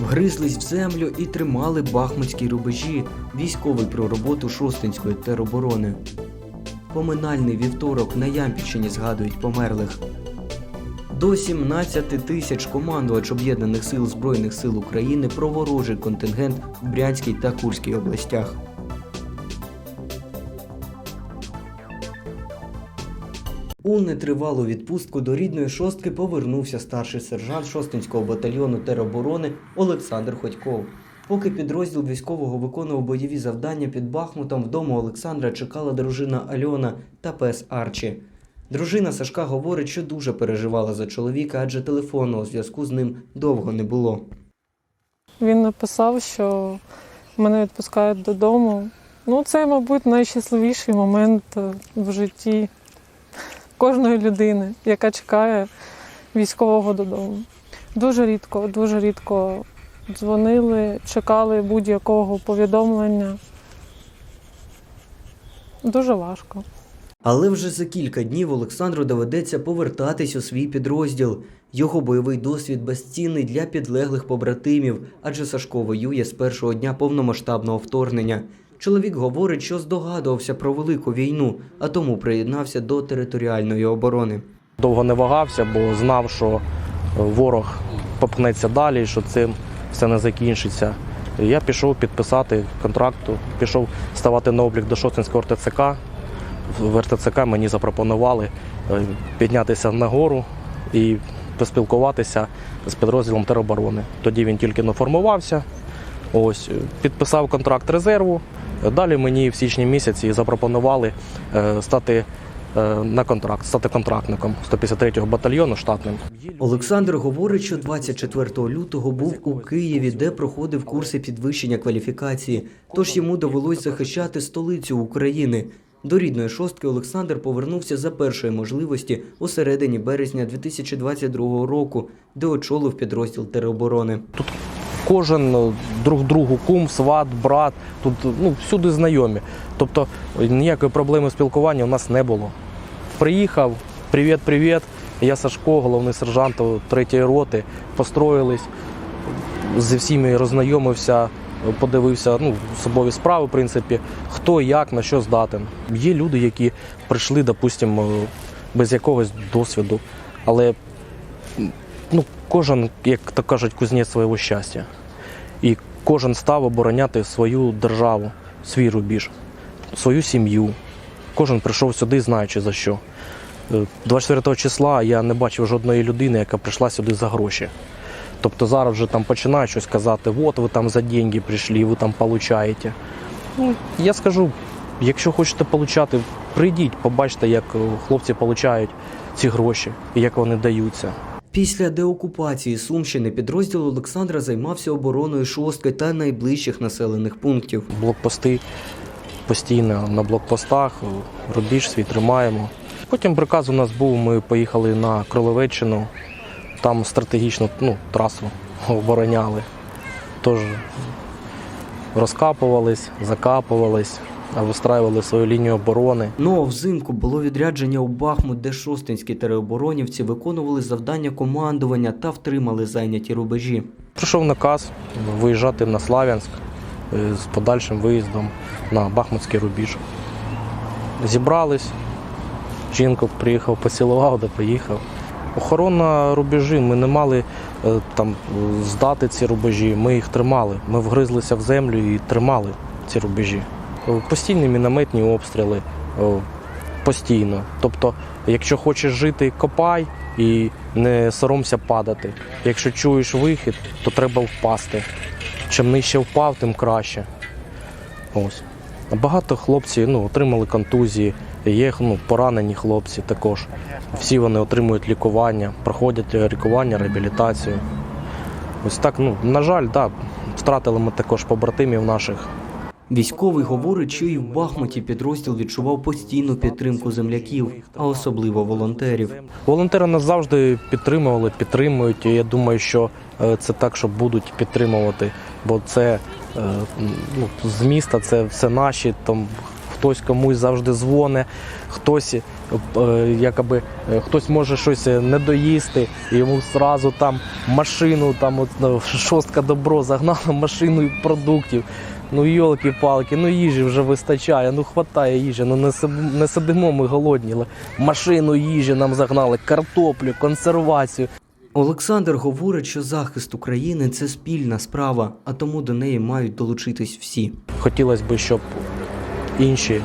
Вгризлись в землю і тримали бахмутські рубежі. Військовий про роботу Шостинської тероборони. Поминальний вівторок на Ямпільщині згадують померлих. До 17 тисяч командувач Об'єднаних сил Збройних сил України про ворожий контингент в Брянській та Курській областях. У нетривалу відпустку до рідної шостки повернувся старший сержант Шостинського батальйону тероборони Олександр Ходьков. Поки підрозділ військового виконував бойові завдання під Бахмутом, вдома Олександра чекала дружина Альона та пес Арчі. Дружина Сашка говорить, що дуже переживала за чоловіка, адже телефонного зв'язку з ним довго не було. Він написав, що мене відпускають додому. Ну, це, мабуть, найщасливіший момент е, в житті кожної людини, яка чекає військового додому. Дуже рідко, дуже рідко дзвонили, чекали будь-якого повідомлення. Дуже важко. Але вже за кілька днів Олександру доведеться повертатись у свій підрозділ. Його бойовий досвід безцінний для підлеглих побратимів, адже Сашко воює з першого дня повномасштабного вторгнення. Чоловік говорить, що здогадувався про велику війну, а тому приєднався до територіальної оборони. Довго не вагався, бо знав, що ворог попхнеться далі, що цим все не закінчиться. Я пішов підписати контракту, пішов ставати на облік до Шостинського РТЦК. В РТЦК мені запропонували е, піднятися нагору і поспілкуватися з підрозділом тероборони. Тоді він тільки наформувався. Ось е, підписав контракт резерву. Далі мені в січні місяці запропонували е, стати е, на контракт, стати контрактником 153-го батальйону штатним. Олександр говорить, що 24 лютого був у Києві, де проходив курси підвищення кваліфікації. Тож йому довелось захищати столицю України. До рідної шостки Олександр повернувся за першої можливості у середині березня 2022 року, де очолив підрозділ тероборони. Кожен е, друг другу кум, сват, брат, тут ну, всюди знайомі. Тобто ніякої проблеми спілкування у нас не було. Приїхав, привіт, привіт. Я Сашко, головний сержант третьої роти. Построїлись, зі всіми роззнайомився, подивився ну, особові справи, в принципі, хто як на що здатен. Є люди, які прийшли, допустимо, без якогось досвіду, але ну, кожен, як то кажуть, кузнець свого щастя. І кожен став обороняти свою державу, свій рубіж, свою сім'ю. Кожен прийшов сюди, знаючи за що. Е, 24 числа я не бачив жодної людини, яка прийшла сюди за гроші. Тобто зараз вже там починають щось казати, от ви там за деньги прийшли, ви там получаєте. Ну, я скажу, якщо хочете получати, прийдіть, побачите, як е, хлопці получають ці гроші і як вони даються. Після деокупації Сумщини підрозділ Олександра займався обороною шостки та найближчих населених пунктів. блокпости постійно на блокпостах, рубіж свій тримаємо. Потім приказ у нас був, ми поїхали на Кролевеччину, там стратегічну ну, трасу обороняли. Тож розкапувались, закапувались, вистраювали свою лінію оборони. Ну а взимку було відрядження у Бахмут, де шостинські тероборонівці виконували завдання командування та втримали зайняті рубежі. Прийшов наказ виїжджати на Слав'янськ е, з подальшим виїздом на Бахмутський рубіж. Зібрались, жінку приїхав, поцілував, де поїхав. Охорона рубежі, ми не мали там здати ці рубежі, ми їх тримали. Ми вгризлися в землю і тримали ці рубежі. Е, Постійні мінометні обстріли, е, постійно. Тобто, якщо хочеш жити, копай і не соромся падати. Якщо чуєш вихід, то треба впасти. Чим нижче впав, тим краще. Ось. Багато хлопців ну, отримали контузії, є ну, поранені хлопці також. Всі вони отримують лікування, проходять лікування, реабілітацію. Ось так, ну, на жаль, да, втратили ми також побратимів наших. Військовий говорить, що і в Бахмуті підрозділ відчував постійну підтримку земляків, а особливо волонтерів. Волонтери нас завжди підтримували, підтримують. І я думаю, що е, це так, що будуть підтримувати, бо це ну, з міста, це все наші. Там хтось комусь завжди дзвонить, хтось, е, якоби, е, хтось може щось не доїсти, і йому зразу там машину, там от, шостка добро загнала машину і продуктів. Ну йолки-палки, ну їжі вже вистачає, ну хватає їжі, ну не, сидимо- ми голодні, машину їжі нам загнали, картоплю, консервацію. Олександр говорить, що захист України це спільна справа, а тому до неї мають долучитись всі. Хотілося б, щоб інші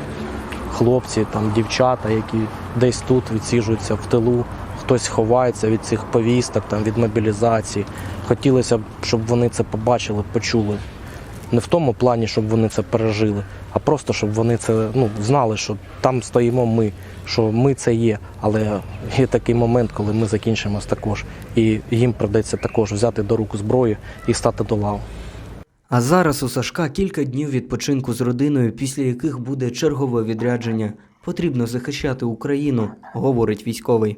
хлопці, там, дівчата, які десь тут відсіжуються в тилу, хтось ховається від цих повісток, там, від мобілізації. Хотілося б, щоб вони це побачили, почули. Не в тому плані, щоб вони це пережили, а просто щоб вони це ну, знали, що там стоїмо ми, що ми це є. Але є такий момент, коли ми закінчимось також. І їм придеться також взяти до рук зброю і стати до лав. А зараз у Сашка кілька днів відпочинку з родиною, після яких буде чергове відрядження. Потрібно захищати Україну, говорить військовий.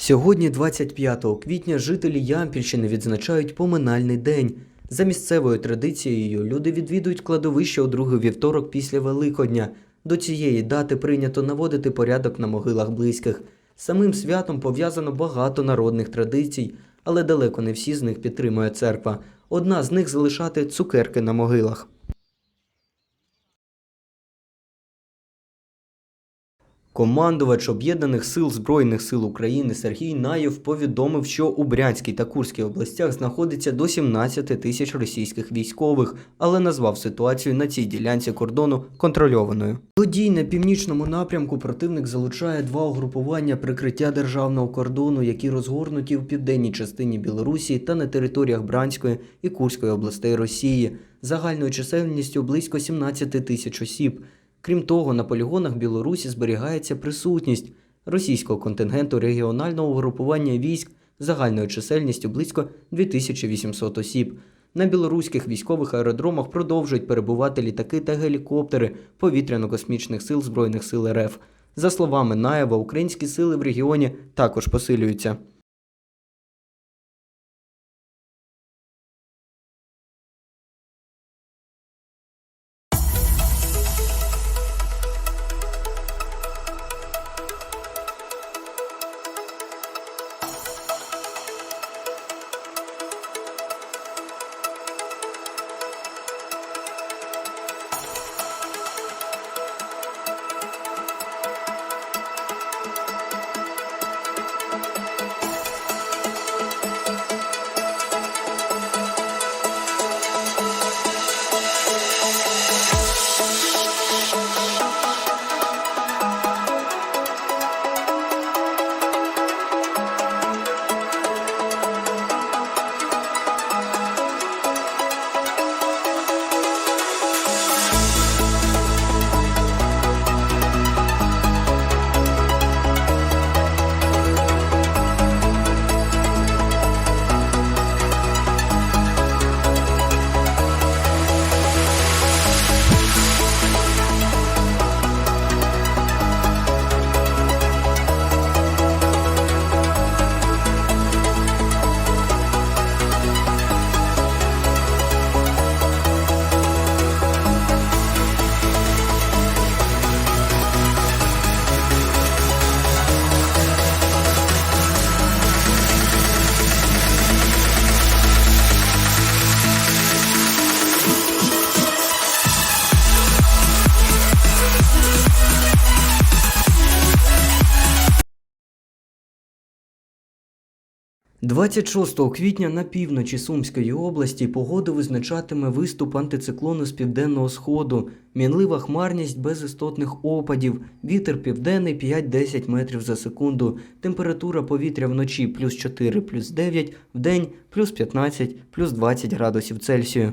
Сьогодні, 25 квітня, жителі Ямпільщини відзначають поминальний день. За місцевою традицією люди відвідують кладовище у другий вівторок після Великодня. До цієї дати прийнято наводити порядок на могилах близьких. Самим святом пов'язано багато народних традицій, але далеко не всі з них підтримує церква. Одна з них залишати цукерки на могилах. Командувач Об'єднаних сил Збройних сил України Сергій Наєв повідомив, що у Брянській та Курській областях знаходиться до 17 тисяч російських військових, але назвав ситуацію на цій ділянці кордону контрольованою. До дій на північному напрямку противник залучає два угрупування прикриття державного кордону, які розгорнуті в південній частині Білорусі та на територіях Бранської і Курської областей Росії, загальною чисельністю близько 17 тисяч осіб. Крім того, на полігонах Білорусі зберігається присутність російського контингенту регіонального угрупування військ загальною чисельністю близько 2800 осіб. На білоруських військових аеродромах продовжують перебувати літаки та гелікоптери повітряно-космічних сил Збройних сил РФ. За словами Наєва, українські сили в регіоні також посилюються. – 26 квітня на півночі Сумської області погоду визначатиме виступ антициклону з південного сходу, мінлива хмарність без істотних опадів, вітер південний 5-10 метрів за секунду, температура повітря вночі плюс 4, плюс 9, вдень плюс 15, плюс 20 градусів Цельсію.